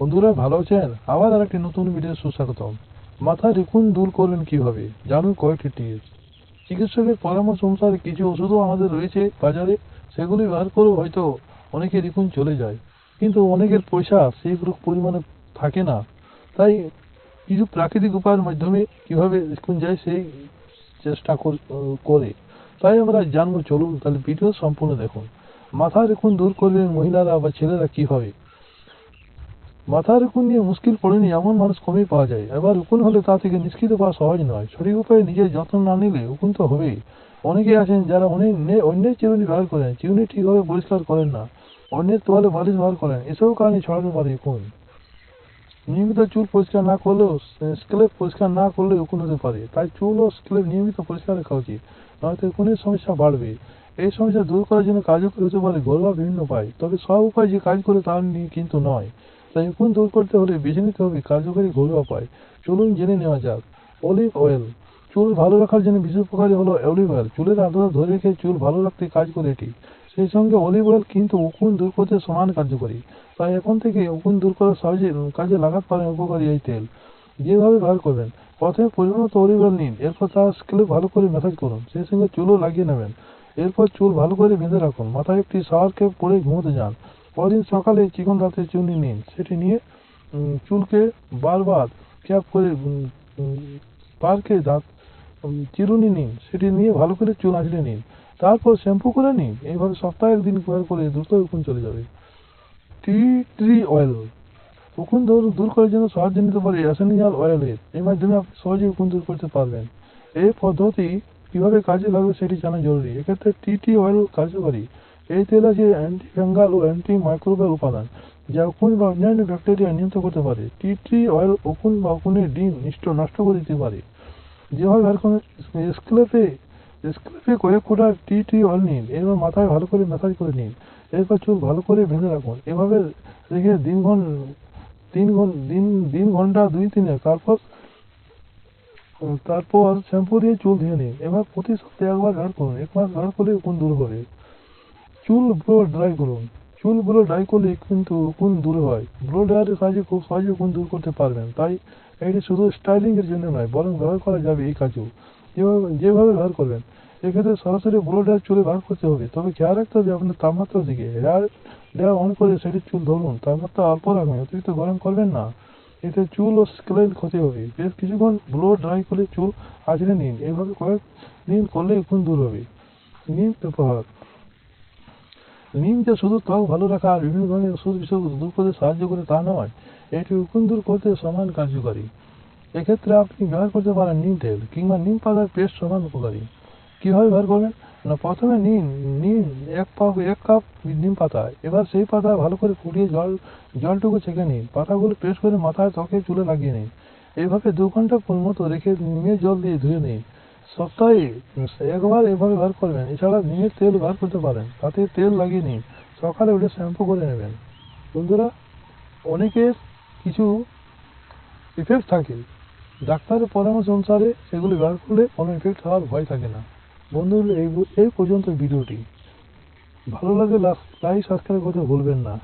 বন্ধুরা, ভালো আছেন? আবার আর একটি নতুন ভিডিও সুস্বাগতম। মাথা রিকুন দূর করবেন কীভাবে? জানুন কয়েকটি টিপস চিকিৎসকের পরামর্শ অনুসারে কিছু ওষুধও আমাদের রয়েছে বাজারে। সেগুলি ব্যবহার করেও হয়তো অনেকে রিকুন চলে যায়। কিন্তু অনেকের পয়সা সেই পরিমাণে থাকে না। তাই কিছু প্রাকৃতিক উপায়ের মাধ্যমে কীভাবে রিকুন যায় সেই চেষ্টা কর- করে। তাই আমরা জানব, চলুন তাহলে ভিডিও সম্পূর্ণ দেখুন। মাথা রেখুন দূর করবে মহিলারা বা ছেলেরা কীভাবে। মাথার উকুন নিয়ে মুশকিল পড়েনি, এমন মানুষ কমই পাওয়া যায়। এবার উকুন হলে তা থেকে নিষ্কৃত পাওয়া সহজ নয়। সঠিক উপায়ে নিজের যত্ন না নিলে উকুন তো হবেই। অনেকে আছেন যারা অনেক অন্যের চিরুনি ব্যবহার করেন, চিরুনি ঠিকভাবে পরিষ্কার করেন না, অন্যের তোয়ালে বালিশ ব্যবহার করেন এসব কারণে ছড়াতে পারে উকুন। নিয়মিত চুল পরিষ্কার না করলেও স্কেলেপ পরিষ্কার না করলে উকুন হতে পারে। তাই চুল ও স্কেলেপ নিয়মিত পরিষ্কার রাখা উচিত, নয়তো উকুনের সমস্যা বাড়বে। এই সমস্যা দূর করার জন্য কার্যকরী হতে পারে ঘরোয়া বিভিন্ন উপায়, তবে সব উপায় যে কাজ করে তা নিয়ে কিন্তু নয়। উকুন দূর করতে হলে বেছে নিতে হবে কার্যকরী ঘরোয়া উপায়। চলুন জেনে নেওয়া যাক। Olive oil. চুল ভালো রাখার জন্য বিশেষ উপকারী হলো অলিভ অয়েল। চুলের আর্দ্রতা ধরে রেখে চুল ভালো রাখতে কাজ করে এটি। সেই সঙ্গে অলিভ অয়েল কিন্তু উকুন দূর করতে সমান কার্যকরী। তাই এখন থেকে উকুন দূর করার সহজে কাজে লাগাতে পারেন উপকারী এই তেল। যেভাবে ব্যবহার করবেন। প্রথমে পরিমাণ অলিভ অয়েল নিন। এরপর তার স্কেলে ভালো করে ম্যাসাজ করুন। সেই সঙ্গে চুলও লাগিয়ে নেবেন। এরপর চুল ভালো করে বেঁধে রাখুন। মাথায় একটি শাওয়ার ক্যাপ পরে ঘুমোতে যান। পরদিন সকালে চিকন দাঁতের চুনি নিন। সেটি নিয়ে চুলকে বারবার ক্যাপ করে পার্কে দাঁত চিরুনি নিন। সেটি নিয়ে ভালো করে চুল আঁচড়ে নিন। তারপর শ্যাম্পু করে নিন। এইভাবে সপ্তাহে একদিন ব্যবহার করে দ্রুত উকুন চলে যাবে। Tea tree oil. উকুন দূর দূর করার জন্য সাহায্য নিতে পারে অ্যাসেনিয়াল অয়েলের। এই মাধ্যমে আপনি সহজেই উকুন দূর করতে পারবেন। এই পদ্ধতি কীভাবে কাজে লাগবে সেটি জানা জরুরি। এক্ষেত্রে টিটি অয়েল কার্যকরী। এই তেল আছে অ্যান্টি ফ্যাঙ্গাল ও অ্যান্টি মাইক্রোবিয়াল উপাদান, যা উকুন বা অন্যান্য ব্যাকটেরিয়া নিয়ন্ত্রণ করতে পারে। টিটি অয়েল উকুন বা উকুনের ডিম নষ্ট করে দিতে পারে। যেভাবে ব্যবহার করবেন স্ক্লেপে স্ক্লেপে কয়েক ফোঁটা টি টি অয়েল নিন এরপর মাথায় ভালো করে ম্যাসাজ করে নিন। এরপর চুল ভালো করে বেঁধে রাখুন। এভাবে রেখে দিন ঘন তিন ঘন, দিন দিন ঘণ্টা দুই তিনে তারপর তারপর শ্যাম্পু দিয়ে চুল ধুয়ে নিন। এবার প্রতি সপ্তাহে একবার ব্যবহার করুন। এক মাস ব্যবহার করলে উকুন দূর হবে। চুল ব্লো ড্রাই করুন। চুল ব্লো ড্রাই করলে কিন্তু কোন দূর হয়। ব্লো ড্রায়ারের সাহায্যে খুব সহজে কোন দূর করতে পারবেন। তাই এটি শুধু স্টাইলিং এর জন্য নয়, বরং ব্যবহার করা যাবে এই কাজেও। যেভাবে যেভাবে ব্যবহার করবেন, এক্ষেত্রে সরাসরি ব্লো ড্রায়ার চুলে ব্যবহার করতে হবে। তবে খেয়াল রাখতে হবে আপনার তাপমাত্রার দিকে। ড্রায়ার ড্রায়ার অন করে সেটি চুল ধরুন। তাপমাত্রা অল্প রাখবেন অতিরিক্ত গরম করবেন না। এতে চুল ও স্কেলের ক্ষতি হবে। বেশ কিছুক্ষণ ব্লো ড্রাই করে চুল আঁচড়ে নিন। এভাবে কয়েক দিন করলে উকুন দূর হবে। নিন ব্যবহার নিম যে শুধু ত্বক ভালো রাখা আর বিভিন্ন ধরনের ওষুধ বিষয় দূর করতে সাহায্য করে তা নয়, এটি উকুন দূর করতে সমান কার্যকারী। এক্ষেত্রে আপনি ব্যবহার করতে পারেন নিম তেল কিংবা নিম পাতার পেস্ট সমান উপকারী। কীভাবে ব্যবহার করবেন? না, প্রথমে নিন নিন এক পা এক কাপ নিম পাতা। এবার সেই পাতা ভালো করে ফুটিয়ে জল, জলটুকু ছেঁকে নিন। পাতাগুলো পেস্ট করে মাথায় ত্বকে চুলে লাগিয়ে নিন। এইভাবে দু ঘণ্টা মতো রেখে নিমের জল দিয়ে ধুয়ে নিন। সপ্তাহে একবার এভাবে ব্যবহার করবেন। এছাড়া নিমের তেল ব্যবহার করতে পারেন। তাতে তেল লাগিয়ে নিন। সকালে উঠে শ্যাম্পু করে নেবেন। বন্ধুরা অনেকের কিছু ইফেক্ট থাকে। ডাক্তারের পরামর্শ অনুসারে সেগুলি ব্যবহার করলে কোনো ইফেক্ট হওয়ার ভয় থাকে না। বন্ধুরা, এই এই পর্যন্ত ভিডিওটি। ভালো লাগলে লাইক সাবস্ক্রাইব করতে ভুলবেন না।